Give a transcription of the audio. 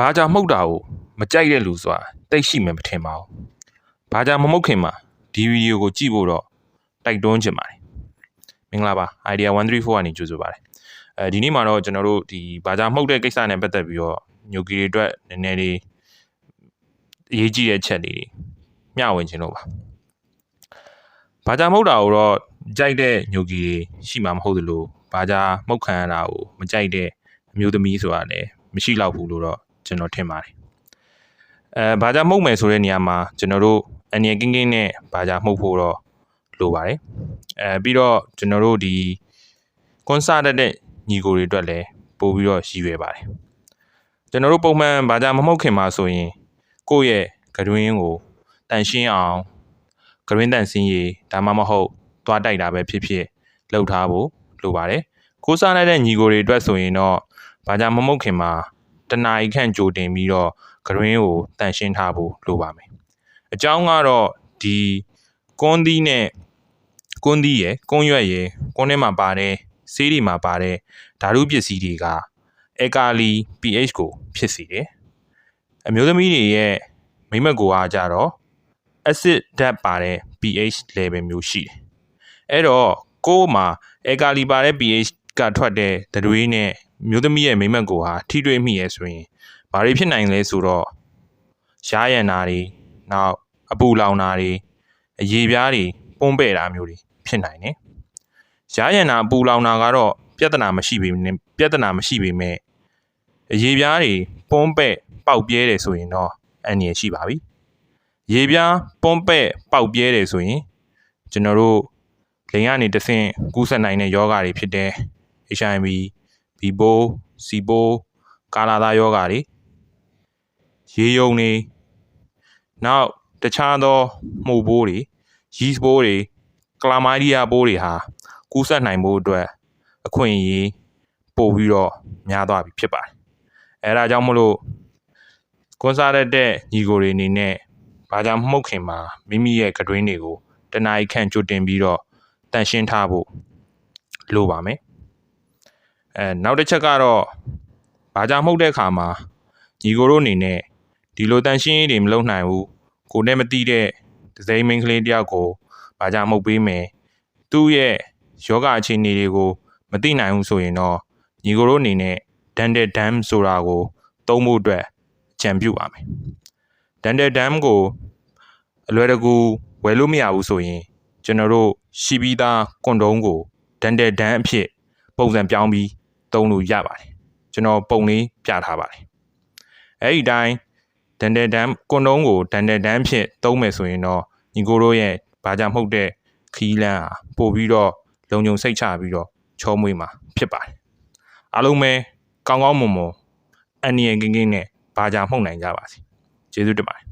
ဘာကြောင့်မှုတ်တာကိုမကြိုက်တဲ့လူဆိုတာတိတ်ရှိမှမထင်ပါဘူးဘာကြောင့်မမှုတ်ခင်မှာဒီဗီဒီယိုကိုကြည့်ဖို့တော့တိုက်တွန်းချင်ပါတယ်မင်္ဂလာပါ idea 134ကနေကြိုဆိုပါတယ်အဲဒီနေ့မှာတော့ကျွန်တော်တို့ဒီဘာကြောင့်မှုတ်တဲ့ကိစ္စနဲ့ပတ်သက်ပြီးတော့ညိုကီတွေအတွက်နည်းနည်းလေးအရေးကြီးတဲ့ချက်လေးတွေမျှဝေခြင်းလို့ပါဘာကြောင့်မှုတ်တာကိုတော့ကြိုက်တဲ့ညိုကီတွေရှိမှာမဟုတ်သလိုဘာကြောင့်မှုတ်ခံရတာကိုမကြိုက်တဲ့အမျိုးသမီးဆိုတာလည်းမရှိတော့ဘူးလို့တော့ ကျွန်တော်ထင်ပါတယ်အဲဘာကြောင့်မှုတ်မယ်ဆိုတဲ့နေရာမှာကျွန်တော်တို့အနေကင်းကင်းနဲ့ဘာကြောင့်မှုတ်ဖို့တော့လိုပါတယ်အဲပြီးတော့ကျွန်တော်တို့ဒီကွန်ဆာတက်တဲ့ညီကိုတွေအတွက်လည်းပို့ပြီးတော့ရည်ရွယ်ပါတယ်ကျွန်တော်တို့ပုံမှန်ဘာကြောင့်မမှုတ်ခင်မှာဆိုရင် ကိုယ့်ရဲ့ကတွင်းကိုတန်ရှင်းအောင်ကတွင်းတန်စင်းရည်ဒါမှမဟုတ်သွားတိုက်တာပဲဖြစ်ဖြစ်လှုပ်ထားဖို့လိုပါတယ်ကိုးစားလိုက်တဲ့ညီကိုတွေအတွက်ဆိုရင်တော့ဘာကြောင့်မမှုတ်ခင်မှာ တနာရီခန့်ကြိုတင်ပြီးတော့ဂရင်းကိုတန်ရှင်းထားဖို့လိုပါမယ်အကြောင်းကတော့ဒီကွန်သီးနဲ့ကွန်သီးရယ်ကွန်ရွက်ရယ်ကွန်ထဲမှာပါတယ်ဆေးတွေမှာပါတယ်ဓာတုပစ္စည်းတွေကအေကာလီ pH ကို ဖြစ်စေတယ်အမျိုးသမီးတွေရဲ့မိမက်ကိုအားကြတော့ acid ဓာတ်ပါတဲ့ pH level မျိုးရှိတယ်အဲ့တော့ကိုယ်မှာအေကာလီပါတဲ့ pH ကထွက်တဲ့သတွေးနဲ့ မျိုးသမီးရဲ့မိမက်ကိုဟာထိတွေ့မိရဲဆိုရင်ဘာတွေဖြစ်နိုင်လဲဆိုတော့ရှားရံတာတွေနောက်အပူလောင်တာတွေအရေပြားတွေပုံးပဲ့တာမျိုးတွေဖြစ်နိုင်တယ်။ရှားရံတာအပူလောင်တာကတော့ပြဿနာမရှိပေမဲ့ပြဿနာမရှိပေမဲ့အရေပြားတွေပုံးပဲ့ပေါက်ပြဲတယ်ဆိုရင်တော့အန္တရာယ်ရှိပါပြီ။ရေပြားပုံးပဲ့ပေါက်ပြဲတယ်ဆိုရင်ကျွန်တော်တို့လိန်ကနေတဆင့်ကူးစက်နိုင်တဲ့ယောဂါတွေဖြစ်တဲ့ HIV ဘီပိုးစီပိုးကာလာသားယောဂါတွေရေယုံတွေနောက်တခြားသောမှုတ်ပိုးတွေရီးစ်ပိုးတွေကလာမိုင်းဒီယာပိုးတွေဟာကူးစက်နိုင်မှုအတွက်အခွင့်အရေးပို့ပြီးတော့များသွားပြီဖြစ်ပါတယ်အဲဒါကြောင့်မလို့ကွန်ဆာရက်တဲ့ညီကိုတွေအနေနဲ့ဘာကြောင့်မှုတ်ခင်မှာမိမိရဲ့ကတွင်းတွေကိုတနားရီခန့်ကြိုတင်ပြီးတော့တန်ရှင်းထားဖို့လိုပါမယ် အဲနောက်တစ်ချက်ကတော့ဘာကြောင့်မှုတ်တဲ့အခါမှာညီကိုတို့အနေနဲ့ဒီလိုတန်ရှင်းရေးတွေမလုပ်နိုင်ဘူးကိုနဲ့မတိတဲ့ဒဇိမ်းမင်းကလေးတယောက်ကိုဘာကြောင့်မှုတ်ပေးမယ်သူ့ရဲ့ယောဂအခြေအနေတွေကိုမသိနိုင်ဘူးဆိုရင်တော့ညီကိုတို့အနေနဲ့ dental dam ဆိုတာကို သုံးဖို့အတွက်ကြံပြုပါမယ် dental dam ကိုအလွယ်တကူဝယ်လို့မရဘူးဆိုရင်ကျွန်တော်တို့ရှိပြီးသားကွန်ဒုံးကို dental dam အဖြစ်ပုံစံပြောင်းပြီး သုံးလို့ရပါတယ်ကျွန်တော်ပုံလေးပြထားပါတယ်အဲ့ဒီတိုင်းဒန်ဒန်ဒမ်ကွန်တုံးကိုဒန်ဒန်ဒမ်ဖြစ်သုံးမယ်ဆိုရင်တော့ညီကိုတို့ရဲ့ဘာကြောင့်မဟုတ်တဲ့ခီးလန်းဟာပို့ပြီးတော့လုံုံစိတ်ချပြီးတော့ချောမွေးမှာဖြစ်ပါတယ်အားလုံးပဲကောင်းကောင်းမွန်မွန်အန်နီယန်ကင်းကင်းနဲ့ဘာကြောင့်မှုန်နိုင်ကြပါစေကျေးဇူးတင်ပါတယ်